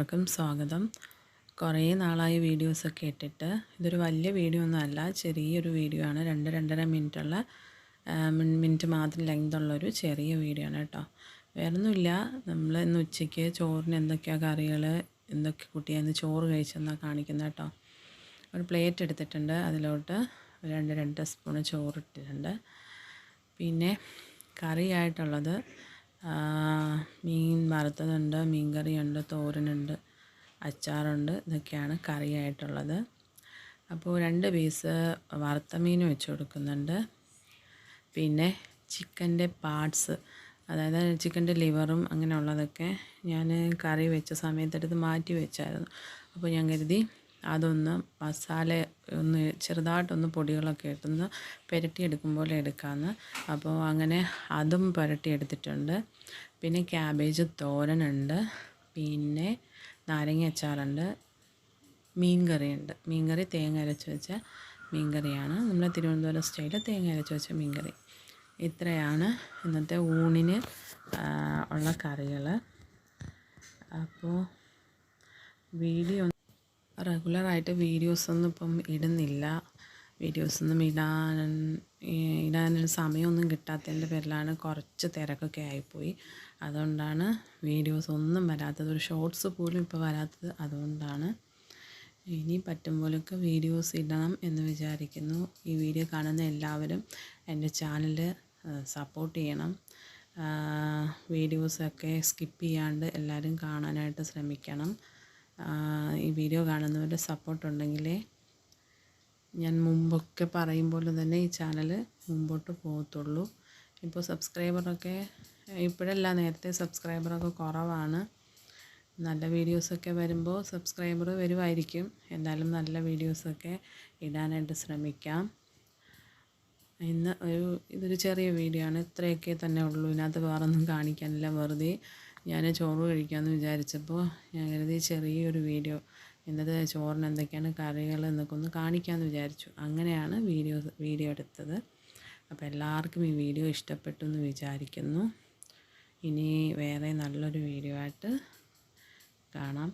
എല്ലാവർക്കും സ്വാഗതം. കുറേ നാളായി വീഡിയോസൊക്കെ ഇട്ടിട്ട്. ഇതൊരു വലിയ വീഡിയോ ഒന്നുമല്ല ചെറിയൊരു വീഡിയോ ആണ്. രണ്ട് രണ്ടര മിനിറ്റുള്ള മിനിറ്റ് മാത്രം ലെങ്ത് ഉള്ളൊരു ചെറിയ വീഡിയോ ആണ് കേട്ടോ. വേറൊന്നുമില്ല. നമ്മൾ ഇന്ന് ഉച്ചയ്ക്ക് ചോറിന് എന്തൊക്കെയാണ് കറികൾ എന്തൊക്കെ കുട്ടിയാന്ന് ചോറ് കഴിച്ചെന്നാണ് കാണിക്കുന്നത് കേട്ടോ. ഒരു പ്ലേറ്റ് എടുത്തിട്ടുണ്ട്. അതിലോട്ട് രണ്ട് രണ്ട് സ്പൂണ് ചോറ് ഇട്ടിട്ടുണ്ട്. പിന്നെ കറിയായിട്ടുള്ളത് മീൻ വറുത്തതുണ്ട് മീൻ കറിയുണ്ട് തോരനുണ്ട് അച്ചാറുണ്ട് ഇതൊക്കെയാണ് കറിയായിട്ടുള്ളത്. അപ്പോൾ രണ്ട് പീസ് വറുത്ത മീൻ വെച്ച് കൊടുക്കുന്നുണ്ട്. പിന്നെ ചിക്കന്റെ പാർട്സ് അതായത് ചിക്കന്റെ ലിവറും അങ്ങനെയുള്ളതൊക്കെ ഞാൻ കറി വെച്ച സമയത്തെടുത്ത് മാറ്റി വെച്ചായിരുന്നു. അപ്പോൾ ഞാൻ കരുതി അതൊന്ന് മസാല ഒന്ന് ചെറുതായിട്ടൊന്ന് പൊടികളൊക്കെ ഇട്ടൊന്ന് പുരട്ടിയെടുക്കും പോലെ എടുക്കാമെന്ന്. അപ്പോൾ അങ്ങനെ അതും പുരട്ടിയെടുത്തിട്ടുണ്ട്. പിന്നെ ക്യാബേജ് തോരനുണ്ട്. പിന്നെ നാരങ്ങ അച്ചാറുണ്ട്. മീൻ കറിയുണ്ട് മീൻ കറി തേങ്ങ അരച്ച് വെച്ച മീൻ കറിയാണ് നമ്മുടെ തിരുവനന്തപുരം സ്റ്റൈലിൽ തേങ്ങ അരച്ച് വെച്ച മീൻ കറി ഇത്രയാണ് ഇന്നത്തെ ഊണിന് ഉള്ള കറികൾ അപ്പോൾ വീഡിയോ റെഗുലറായിട്ട് വീഡിയോസൊന്നും ഇപ്പം ഇടുന്നില്ല. വീഡിയോസൊന്നും ഇടാൻ ഇടാനൊരു സമയമൊന്നും കിട്ടാത്തതിന്റെ പേരിലാണ് കുറച്ച് തിരക്കൊക്കെ ആയിപ്പോയി. അതുകൊണ്ടാണ് വീഡിയോസ് ഒന്നും വരാത്തത്. ഒരു ഷോർട്സ് പോലും ഇപ്പോൾ വരാത്തത് അതുകൊണ്ടാണ്. ഇനി പറ്റും പോലൊക്കെ വീഡിയോസ് ഇടണം എന്ന് വിചാരിക്കുന്നു. ഈ വീഡിയോ കാണുന്ന എല്ലാവരും എന്റെ ചാനൽ സപ്പോർട്ട് ചെയ്യണം. വീഡിയോസൊക്കെ സ്കിപ്പ് ചെയ്യാണ്ട് എല്ലാവരും കാണാനായിട്ട് ശ്രമിക്കണം. ഈ വീഡിയോ കാണുന്നവരുടെ സപ്പോർട്ട് ഉണ്ടെങ്കിലേ ഞാൻ മുമ്പൊക്കെ പറയും പോലെ തന്നെ ഈ ചാനൽ മുമ്പോട്ട് പോകത്തുള്ളൂ. ഇപ്പോൾ സബ്സ്ക്രൈബറൊക്കെ ഇപ്പോഴല്ല നേരത്തെ സബ്സ്ക്രൈബറൊക്കെ കുറവാണ്. നല്ല വീഡിയോസൊക്കെ വരുമ്പോൾ സബ്സ്ക്രൈബർ വരുമായിരിക്കും എന്നാലും നല്ല വീഡിയോസൊക്കെ ഇടാനായിട്ട് ശ്രമിക്കാം. ഇന്ന് ഒരു ഇതൊരു ചെറിയ വീഡിയോ ആണ്. ഇത്രയൊക്കെ തന്നെ ഉള്ളൂ. ഇതിനകത്ത് വേറൊന്നും കാണിക്കാനില്ല വെറുതെ. ഞാൻ ചോറ് കഴിക്കാമെന്ന് വിചാരിച്ചപ്പോൾ ഞാൻ കരുതി ചെറിയൊരു വീഡിയോ ഇന്നത്തെ ചോറിന് എന്തൊക്കെയാണ് കറികൾ എന്നൊക്കെ ഒന്ന് കാണിക്കാമെന്ന് വിചാരിച്ചു. അങ്ങനെയാണ് വീഡിയോ വീഡിയോ എടുത്തത്. അപ്പോൾ എല്ലാവർക്കും ഈ വീഡിയോ ഇഷ്ടപ്പെട്ടു എന്ന് വിചാരിക്കുന്നു. ഇനി വേറെ നല്ലൊരു വീഡിയോ ആയിട്ട് കാണാം.